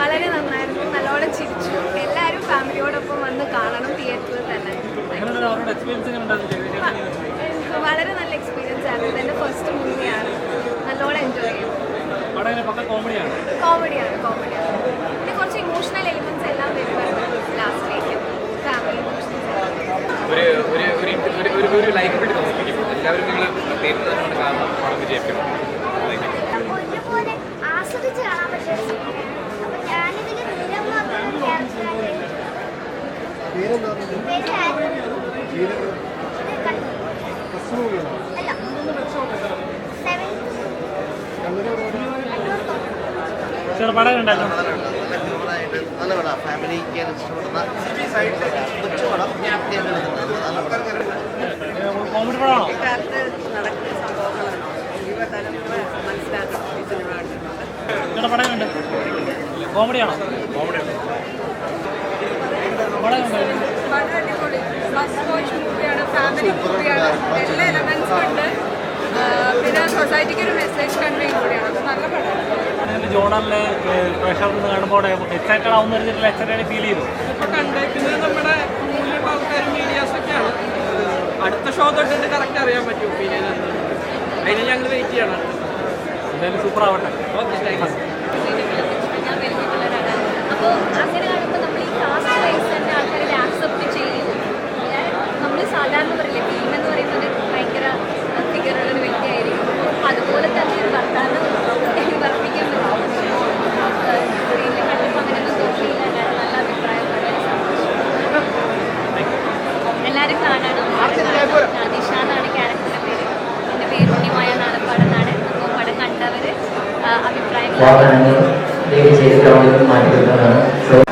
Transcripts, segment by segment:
വളരെ നന്നായിരുന്നു. നല്ലോണം ചിരിച്ചു. എല്ലാവരും ഫാമിലിയോടൊപ്പം വന്ന് കാണണം. തിയേറ്ററിൽ തന്നെ. വളരെ നല്ല എക്സ്പീരിയൻസ് ആയിരുന്നു. എന്റെ ഫസ്റ്റ് മൂവിയാണ് നല്ലോണം എൻജോയ് ചെയ്യും കോമഡിയാണ് കോമഡിയാണ് കോമഡി എല്ലാവരും നിങ്ങൾ തേർന്ന് തന്നെയാണ് കാരണം പണം വിജയിക്കും ഒരുപോലെ ആസ്വദിച്ച് കാണാൻ സിനിമയാണ്. അപ്പൊ ഞാനിതിൽ നീലം എന്ന് പറഞ്ഞൊരു ക്യാരക്ടറായിട്ട് പേര് ആരും? ഇത് കണ്ടു അല്ല സെവൻ ചേട്ടാ പടം ഉണ്ടായിരുന്നു. നല്ല പടം. ഫാമിലിക്ക് ഇഷ്ടപ്പെടുന്ന കൊച്ചുപടം നല്ല പടം. കോമഡി പടമാണോ കാലത്ത് നടക്കുന്ന സംഭവങ്ങളാണ്. യുവ മനസ്സിലാക്കണം ഈ സിനിമ കണ്ടിട്ടുണ്ട് ചേട്ടാ പടം ഉണ്ട് കോമഡിയാണോ? പടം ഉണ്ടായിരുന്നു വളരെ അടിപൊളി. ഫസ്റ്റ് വാച്ച് മൂവിയാണ് ഫാമിലി മൂവിയാണ് എല്ലാ എലമെന്റ്സും ഉണ്ട്. പിന്നെ സൊസൈറ്റിക്ക് ഒരു മെസ്സേജ് കൺവേ കൂടിയാണ്. നല്ല പടമാണ് ജോണലിലെ പ്രഷർ നിന്ന് കാണുമ്പോൾ എക്സൈറ്റഡ് ആവുന്ന ഒരു എക്സൈറ്റഡ് ഫീൽ ചെയ്തു. കണ്ടേക്കുന്നത് അടുത്ത ഷോ തൊട്ടിട്ട് കറക്റ്റ് അറിയാൻ പറ്റും ഒപ്പീനിയൻ അതിന് ഞങ്ങൾ വെയിറ്റ് ചെയ്യണം. എന്തായാലും സൂപ്പർ ആവട്ടെ. ഓക്കെ താങ്ക് അപ്പോൾ അങ്ങനെ കാണുമ്പോൾ നമ്മൾ ഈ കാസ്റ്റ് വൈസ് തന്നെ ആൾക്കാരെ ആക്സെപ്റ്റ് ചെയ്യും. നമ്മൾ സാധാരണ പറയില്ലേ ഫിലിം എന്ന് പറയുന്നത് ഭയങ്കര ഫിഗറുള്ള ഒരു വ്യക്തിയായിരിക്കും. അതുപോലെ തന്നെ ഒരു ഭർത്താവ് വർദ്ധിക്കാൻ പറ്റും. കണ്ടപ്പോൾ അങ്ങനെയൊന്നും തോന്നിയില്ല. നല്ല അഭിപ്രായം എല്ലാവരും കാണണം వాహనాన్ని వేరే చేసి గ్రౌండ్కి మాట్లాడుతున్నాను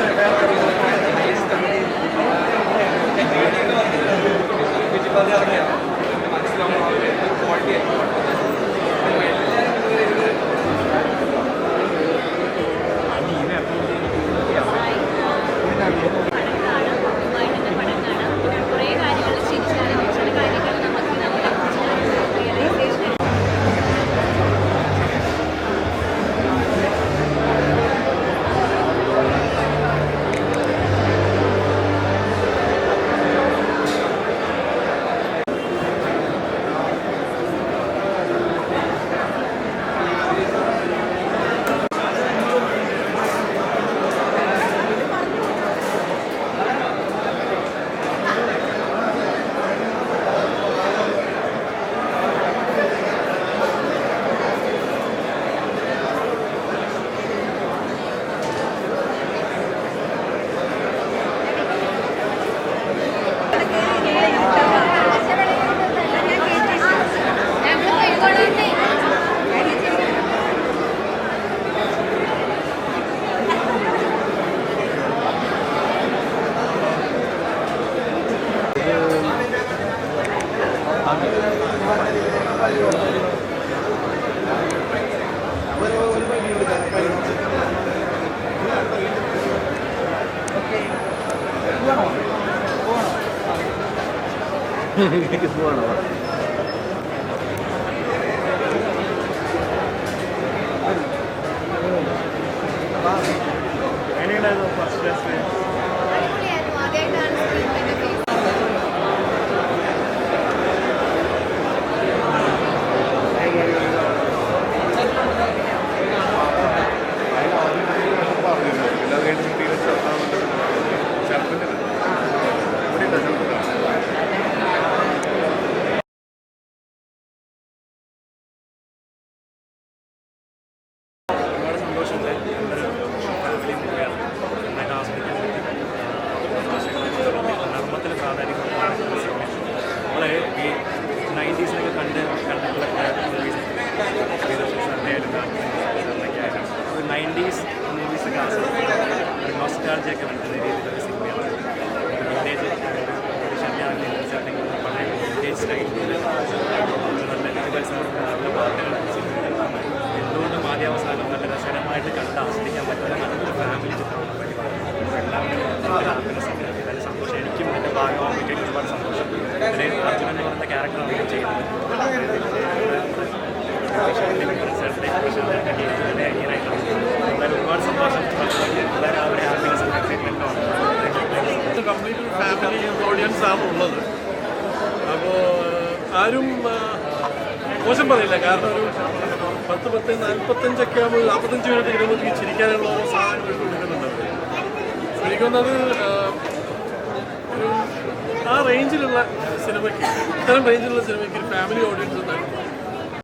Any level of stress. സന്തോഷമുണ്ട് നല്ലൊരു ഫാമിലി മൂവിയാണ് നന്നായിട്ട് ആസ്വദിക്കാൻ പറ്റി നർമ്മത്തിൽ പ്രാധാന്യം നമ്മൾ ഈ നയന്റീസിലൊക്കെ കണ്ട് കണ്ടിട്ടുള്ള മൂവീസ് നയന്റീസ് മൂവീസൊക്കെ ആസ്വദിക്കുന്ന ഒരു നോസ്റ്റാൾജിയൊക്കെ വരുന്ന രീതിയിലുള്ള സിനിമയാണ് വില്ലേജ് വില്ലേജ് പഴയ വില്ലേജ് സ്റ്റൈലിൽ നല്ല ഇതിഹാസം നല്ല വാർത്തകൾ എന്തുകൊണ്ടും ആദ്യാവസാനം നല്ല രസകരമായിട്ട് കണ്ട് ആസ്വദിക്കാൻ പറ്റുന്ന നല്ലൊരു ഫാമിലി ചിത്രമാണ് അപ്പോൾ എല്ലാവരും ഭയങ്കര ഹാപ്പിനെസ് ഉണ്ട് നല്ല സന്തോഷം എനിക്കും എന്റെ ഭാഗമാകാൻ പറ്റിയ ഒരുപാട് സന്തോഷം അതിൽ അർജുനൻ എന്ന് പറയുന്ന ക്യാരക്ടറാണ് ഞാൻ ചെയ്യുന്നത് ഒരുപാട് സന്തോഷം അവരെ ഹാപ്പിനെസ് കംപ്ലീറ്റ് ഒരു ഫാമിലി ഓഡിയൻസ് ആണ് ഉള്ളത് അപ്പോൾ ആരും മോശം പറയില്ല കാരണം ഒരു പത്ത് പത്ത് നാൽപ്പത്തഞ്ചൊക്കെ ആകുമ്പോൾ നാൽപ്പത്തഞ്ച് മിനിറ്റ് ഇരുപത് ചിരിക്കാനുള്ള സാധനം സാധനങ്ങൾ കൊടുക്കുന്നുണ്ട് അവർ. എനിക്ക് തോന്നുന്നത് ആ, ഒരു ആ റേഞ്ചിലുള്ള സിനിമയ്ക്ക് ഇത്തരം റേഞ്ചിലുള്ള സിനിമയ്ക്ക് ഒരു ഫാമിലി ഓഡിയൻസ് ഉണ്ടായിരുന്നു